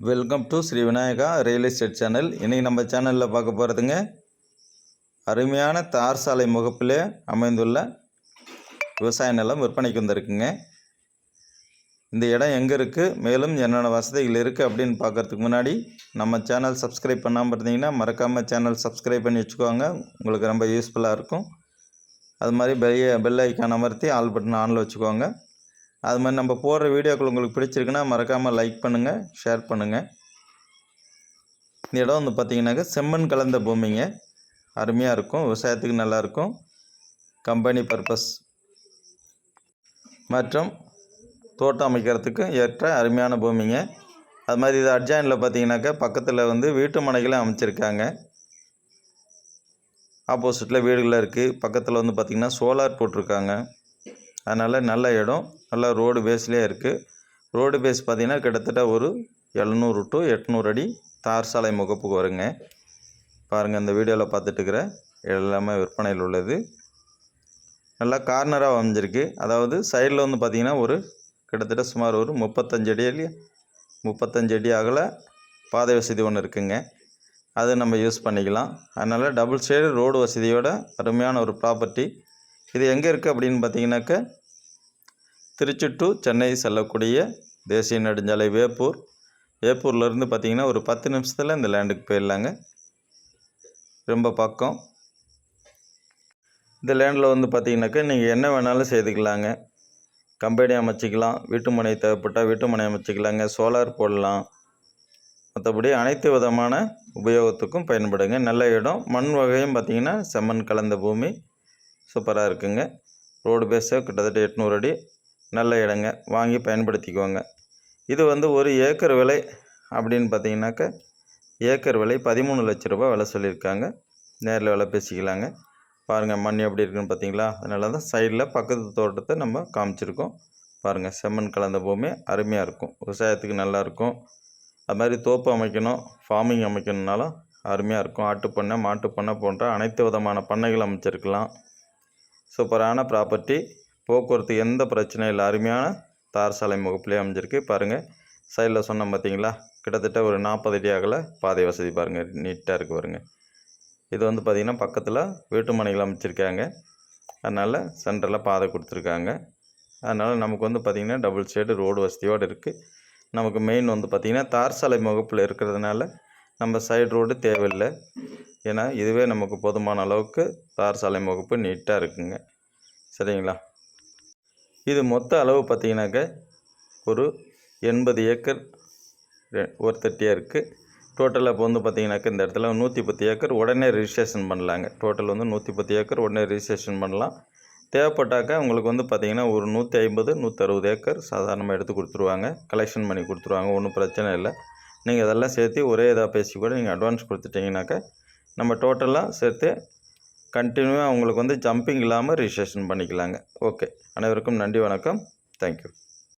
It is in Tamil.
Welcome to Sri Vinayaka real estate channel இன்றைக்கி நம்ம சேனலில் பார்க்க போகிறதுங்க அருமையான தார் சாலை முகப்பில் அமைந்துள்ள விவசாய நிலம் விற்பனைக்கு வந்திருக்குங்க. இந்த இடம் எங்கே இருக்குது மேலும் என்னென்ன வசதிகள் இருக்குது அப்படின்னு பார்க்கறதுக்கு முன்னாடி நம்ம சேனல் சப்ஸ்கிரைப் பண்ணாமல் இருந்தீங்கன்னா மறக்காமல் சேனல் சப்ஸ்கிரைப் பண்ணி வச்சுக்கோங்க. உங்களுக்கு ரொம்ப யூஸ்ஃபுல்லாக இருக்கும். அது மாதிரி பெரிய பெல் ஐக்கான் அமர்த்தி ஆல் பட்டன் ஆனில் வச்சுக்கோங்க. அது மாதிரி நம்ம போடுற வீடியோக்கள் உங்களுக்கு பிடிச்சிருக்குன்னா மறக்காமல் லைக் பண்ணுங்கள் ஷேர் பண்ணுங்கள் இந்த இடம் வந்து பார்த்தீங்கன்னாக்கா செம்மண் கலந்த பூமிங்க. அருமையாக இருக்கும் விவசாயத்துக்கு நல்லாயிருக்கும் கம்பெனி பர்பஸ் மற்றும் தோட்டம் அமைக்கிறதுக்கு ஏற்ற அருமையான பூமிங்க. அது மாதிரி இது அட்ஜாயினில் பார்த்தீங்கன்னாக்கா பக்கத்தில் வந்து வீட்டு மனைகளும் அமைச்சிருக்காங்க. ஆப்போசிட்டில் வீடுகளில் இருக்குது பக்கத்தில் வந்து பார்த்திங்கன்னா சோலார் போட்டிருக்காங்க. அதனால் நல்ல இடம் நல்லா ரோடு பேஸ்லேயே இருக்குது ரோடு பேஸ் பார்த்திங்கன்னா கிட்டத்தட்ட ஒரு எழுநூறு டு எட்நூறு அடி தார் சாலை முகப்புக்கு வருங்க. பாருங்கள் இந்த வீடியோவில் பார்த்துட்டு இருக்கிற எல்லாமே விற்பனையில் உள்ளது. நல்லா கார்னராக அமைஞ்சிருக்கு. அதாவது சைடில் வந்து பார்த்திங்கன்னா ஒரு கிட்டத்தட்ட சுமார் ஒரு முப்பத்தஞ்சு அடி முப்பத்தஞ்சு அடி அகல பாதை வசதி ஒன்று இருக்குங்க. அது நம்ம யூஸ் பண்ணிக்கலாம். அதனால் டபுள் சைடு ரோடு வசதியோட அருமையான ஒரு ப்ராப்பர்ட்டி இது எங்கே இருக்குது அப்படின்னு பார்த்தீங்கன்னாக்க திருச்சி டு சென்னை செல்லக்கூடிய தேசிய நெடுஞ்சாலை வேப்பூர். வேப்பூர்லேருந்து பார்த்தீங்கன்னா ஒரு பத்து நிமிஷத்தில் இந்த லேண்டுக்கு போயிடலாங்க. ரொம்ப பக்கம். இந்த லேண்டில் வந்து பார்த்தீங்கன்னாக்கா நீங்கள் என்ன வேணாலும் செய்துக்கலாங்க. கம்பெனி அமைச்சிக்கலாம் வீட்டுமனை தேவைப்பட்டால் வீட்டுமனை அமைச்சிக்கலாங்க. சோலார் போடலாம். மற்றபடி அனைத்து விதமான உபயோகத்துக்கும் பயன்படுங்க. நல்ல இடம். மண் வகையும் பார்த்திங்கன்னா செம்மண் கலந்த பூமி. சூப்பராக இருக்குங்க. ரோடு பேஸு கிட்டத்தட்ட எட்நூறு அடி. நல்ல இடங்க. வாங்கி பயன்படுத்திக்குவாங்க இது வந்து ஒரு ஏக்கர் விலை அப்படின்னு பார்த்தீங்கன்னாக்கா ஏக்கர் விலை பதிமூணு லட்ச ரூபாய் விலை சொல்லியிருக்காங்க. நேரில் விலை பேசிக்கலாங்க. பாருங்கள் மண் எப்படி இருக்குன்னு பார்த்தீங்களா அதனால தான் சைடில் பக்கத்து தோட்டத்தை நம்ம காமிச்சிருக்கோம். பாருங்கள் செம்மண் கலந்த பூமி அருமையாக இருக்கும். விவசாயத்துக்கு நல்லாயிருக்கும் அது மாதிரி தோப்பு அமைக்கணும் ஃபார்மிங் அமைக்கணுன்னாலும் அருமையாக இருக்கும். ஆட்டுப்பண்ணை மாட்டுப்பண்ணை போன்ற அனைத்து விதமான பண்ணைகள் அமைச்சிருக்கலாம். சூப்பரான ப்ராப்பர்ட்டி போக்குவரத்து எந்த பிரச்சனையும் இல்லை. அருமையான தார் சாலை முகப்புலேயே அமைஞ்சிருக்கு. பாருங்கள் சைடில் சொன்னோம் பார்த்தீங்களா? கிட்டத்தட்ட ஒரு நாற்பது அடி அகல பாதை வசதி பாருங்கள் நீட்டாக இருக்குது பாருங்க. இது வந்து பார்த்திங்கன்னா பக்கத்தில் வீட்டு மனைகள் அமைச்சிருக்காங்க. அதனால் சென்டரில் பாதை கொடுத்துருக்காங்க. அதனால் நமக்கு வந்து பார்த்திங்கன்னா டபுள் சைடு ரோடு வசதியோடு இருக்குது நமக்கு மெயின் வந்து பார்த்திங்கன்னா தார் சாலை முகப்பில் இருக்கிறதுனால நம்ம சைடு ரோடு தேவையில்லை. ஏன்னா இதுவே நமக்கு போதுமான அளவுக்கு தார் சாலை முகப்பு நீட்டாக இருக்குங்க. சரிங்களா? இது மொத்த அளவு பார்த்திங்கனாக்க ஒரு எண்பது ஏக்கர் ரெ- ஒரு தட்டியாக இருக்குது டோட்டலாக இப்போ வந்து பார்த்திங்கனாக்க இந்த இடத்துல நூற்றி பத்து ஏக்கர் உடனே ரிஜிஸ்ட்ரேஷன் பண்ணலாங்க. டோட்டல் வந்து நூற்றி பத்து ஏக்கர் உடனே ரிஜிஸ்ட்ரேஷன் பண்ணலாம். தேவைப்பட்டாக்கா உங்களுக்கு வந்து பார்த்திங்கன்னா ஒரு நூற்றி ஐம்பது நூற்றறுபது ஏக்கர் சாதாரணமாக எடுத்து கொடுத்துருவாங்க. கலெக்ஷன் பண்ணி கொடுத்துருவாங்க. ஒன்றும் பிரச்சனை இல்லை. நீங்கள் இதெல்லாம் சேர்த்து ஒரே இதாக பேசி கூட நீங்கள் அட்வான்ஸ் கொடுத்துட்டிங்கனாக்கா நம்ம டோட்டலாக சேர்த்து கண்டினியூவாக உங்களுக்கு வந்து ஜம்பிங் இல்லாமல் ரிஜிஸ்ட்ரேஷன் பண்ணிக்கலாங்க. ஓகே அனைவருக்கும் நன்றி வணக்கம். தேங்க்யூ